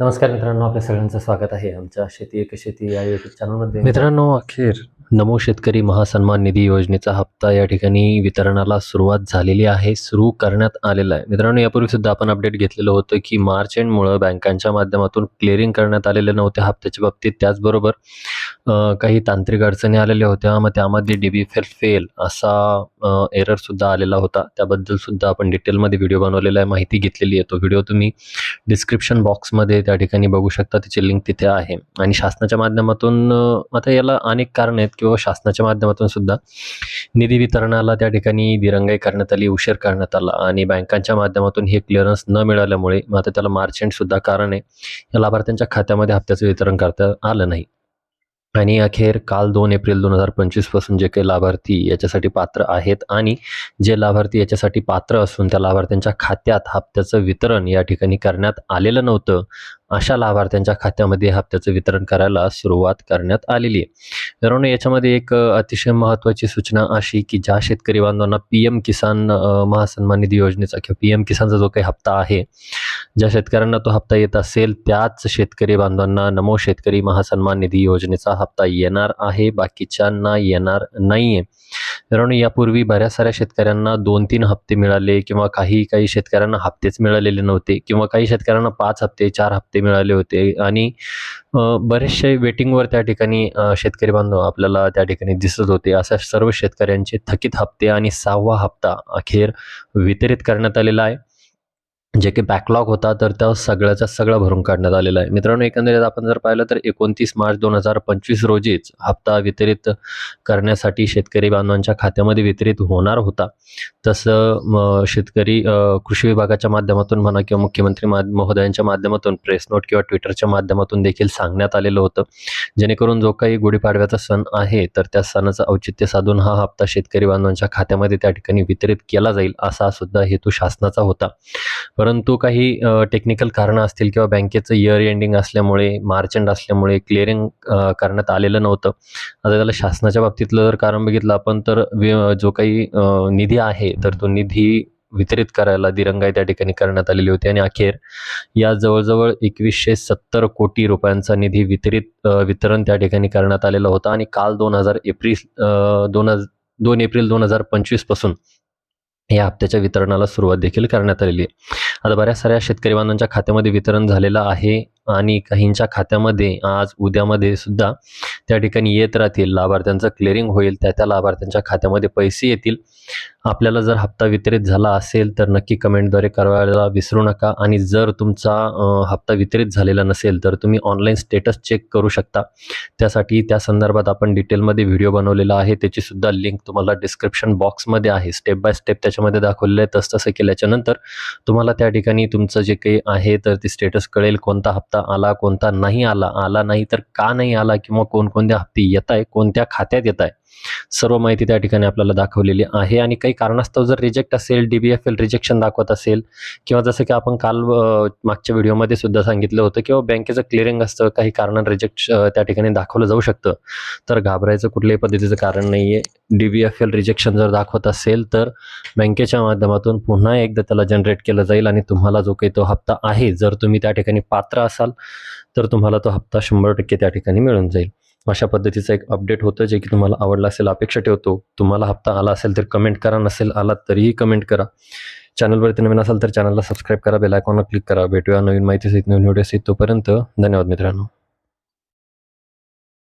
नमस्कार मित्रांनो आपल्या सगळ्यांचं स्वागत आहे आमच्या शेती एक शेती या युट्यूब चॅनलमध्ये मित्रांनो अखेर नमो शेतकरी महासन्मान निधी योजनेचा हप्ता या ठिकाणी वितरणाला सुरुवात झालेली आहे सुरू करण्यात आलेला आहे. मित्रांनो यापूर्वी सुद्धा आपण अपडेट घेतलेलं होतं की मार्च एंडमुळं बँकांच्या माध्यमातून क्लिअरिंग करण्यात आलेले नव्हते हप्त्याच्या बाबतीत. त्याचबरोबर काही तांत्रिक अडचणी आलेल्या होत्या. मग त्यामध्ये डी बी फेल फेल असा एररसुद्धा आलेला होता. त्याबद्दलसुद्धा आपण डिटेलमध्ये व्हिडिओ बनवलेला आहे. माहिती घेतलेली आहे. तो व्हिडिओ तुम्ही डिस्क्रिप्शन बॉक्समध्ये त्या ठिकाणी बघू शकता. त्याची लिंक तिथे आहे. आणि शासनाच्या माध्यमातून आता याला अनेक कारण आहेत किंवा शासनाच्या माध्यमातून सुद्धा निधी वितरणाला त्या ठिकाणी दिरंगाई करण्यात आली उशीर करण्यात आला. आणि बँकांच्या माध्यमातून हे क्लिअरन्स न मिळाल्यामुळे मग आता त्याला मार्च एंड सुद्धा कारण आहे. या लाभार्थ्यांच्या खात्यामध्ये हप्त्याचं वितरण करता आलं नाही. आणि अखेर काल दोन एप्रिल दोन हजार पंचवीसपासून जे काही लाभार्थी याच्यासाठी पात्र आहेत आणि जे लाभार्थी याच्यासाठी पात्र असून त्या लाभार्थ्यांच्या खात्यात हप्त्याचं वितरण या ठिकाणी करण्यात आलेलं नव्हतं अशा लाभार्थ्यांच्या खात्यामध्ये हप्त्याचं वितरण करायला सुरुवात करण्यात आलेली आहे. मित्रांनो याच्यामध्ये एक अतिशय महत्त्वाची सूचना अशी की ज्या शेतकरी बांधवांना पी एम किसान महासन्मान निधी योजनेचा किंवा पी एम किसानचा जो काही हप्ता आहे ज्या शेतकऱ्यांना तो हप्ता येत असेल त्याच शेतकरी बांधवांना नमो शेतकरी महासन्मान निधी योजनेचा हप्ता येणार आहे बाकीच्यांना येणार नाही आहे मित्रांनो यापूर्वी बऱ्याच साऱ्या शेतकऱ्यांना दोन तीन हप्ते मिळाले किंवा काही काही शेतकऱ्यांना हप्तेच मिळालेले नव्हते किंवा काही शेतकऱ्यांना पाच हप्ते चार हप्ते मिळाले होते आणि बरेचसे वेटिंगवर त्या ठिकाणी शेतकरी बांधव आपल्याला त्या ठिकाणी दिसत होते. अशा सर्व शेतकऱ्यांचे थकीत हप्ते आणि सहावा हप्ता अखेर वितरित करण्यात आलेला आहे. जे काही बॅकलॉग होता तर त्या सगळ्याचा सगळं भरून काढण्यात आलेला आहे. मित्रांनो एकंदरीत आपण जर पाहिलं तर एकोणतीस मार्च दोन हजार पंचवीस रोजीच हप्ता वितरित करण्यासाठी शेतकरी बांधवांच्या खात्यामध्ये वितरित होणार होता. तसं शेतकरी कृषी विभागाच्या माध्यमातून म्हणा किंवा मुख्यमंत्री मा महोदयांच्या माध्यमातून प्रेस नोट किंवा ट्विटरच्या माध्यमातून देखील सांगण्यात आलेलं होतं. जेणेकरून जो काही गुढीपाडव्याचा सण आहे तर त्या सणाचं औचित्य साधून हा हप्ता शेतकरी बांधवांच्या खात्यामध्ये त्या ठिकाणी वितरित केला जाईल असा सुद्धा हेतू शासनाचा होता. परंतु काही टेक्निकल कारणं असतील किंवा बँकेचं इयर एंडिंग असल्यामुळे मार्च एंड असल्यामुळे क्लिअरिंग करण्यात आलेलं नव्हतं. आता त्याला शासनाच्या बाबतीतलं जर कारण बघितलं आपण तर वि- जो काही निधी आहे तर तो निधी वितरित करायला दिरंगाई त्या ठिकाणी करण्यात आलेली होती. आणि अखेर या जवळजवळ एकवीसशे सत्तर कोटी रुपयांचा निधी वितरित वितरण त्या ठिकाणी करण्यात आलेला होता. आणि काल दोन हजार एप्रिल दोन हजार दोन एप्रिल दोन हजार पंचवीसपासून या हप्त्याच्या वितरणाला सुरुवात देखील करण्यात आलेली आहे. आता बऱ्याच साऱ्या शेतकरी बांधवांच्या खात्यामध्ये वितरण झालेलं आहे आणि काहींच्या खात्यामध्ये आज उद्यामध्ये सुद्धा त्या ठिकाणी येत राहतील. लाभार्थ्यांचं क्लिअरिंग होईल त्या त्या लाभार्थ्यांच्या खात्यामध्ये पैसे येतील. आपल्याला जर हप्ता वितरित झाला असेल तर नक्की कमेंटद्वारे करायला विसरू नका. आणि जर तुमचा हप्ता वितरित झालेला नसेल तर तुम्ही ऑनलाईन स्टेटस चेक करू शकता. त्यासाठी त्या संदर्भात आपण डिटेलमध्ये व्हिडिओ बनवलेला आहे. त्याचीसुद्धा लिंक तुम्हाला डिस्क्रिप्शन बॉक्समध्ये आहे. स्टेप बाय स्टेप त्याच्यामध्ये दाखवलेलं आहे. तसं तसं केल्याच्यानंतर तुम्हाला त्या ठिकाणी तुमचं जे काही आहे तर ते स्टेटस कळेल. कोणता हप्ता आला कोणता नाही आला आला नाही तर का नाही आला किंवा कोणकोणत्या हप्ते येत आहे कोणत्या खात्यात येत आहे सर्व माहिती त्या ठिकाणी आपल्याला दाखवलेली आहे. आणि काही कारणास्तव जर रिजेक्ट असेल D B F L rejection दाखवत असेल किंवा जसं की आपण काल मागच्या व्हिडिओमध्ये सुद्धा सांगितलं होतं किंवा बँकेचं क्लिअरिंग असतं काही कारणानं रिजेक्ट त्या ठिकाणी दाखवलं जाऊ शकतं तर घाबरायचं कुठल्याही पद्धतीचं कारण नाही आहे D B F L rejection जर दाखवत असेल तर बँकेच्या माध्यमातून पुन्हा एकदा त्याला जनरेट केलं जाईल आणि तुम्हाला जो काही तो हप्ता आहे जर तुम्ही त्या ठिकाणी पात्र असाल तर तुम्हाला तो हप्ता शंभर टक्के त्या ठिकाणी मिळून जाईल. अशा पद्धतीचं एक अपडेट होतं जे की तुम्हाला आवडलं असेल अपेक्षा ठेवतो. तुम्हाला हप्ता आला असेल तर कमेंट करा नसेल आला तरीही कमेंट करा. चॅनलवरती नवीन असाल तर चॅनलला सबस्क्राईब करा बेल आयकॉनला क्लिक करा. भेटूया नवीन माहिती सहित नवीन व्हिडिओ तोपर्यंत धन्यवाद मित्रांनो.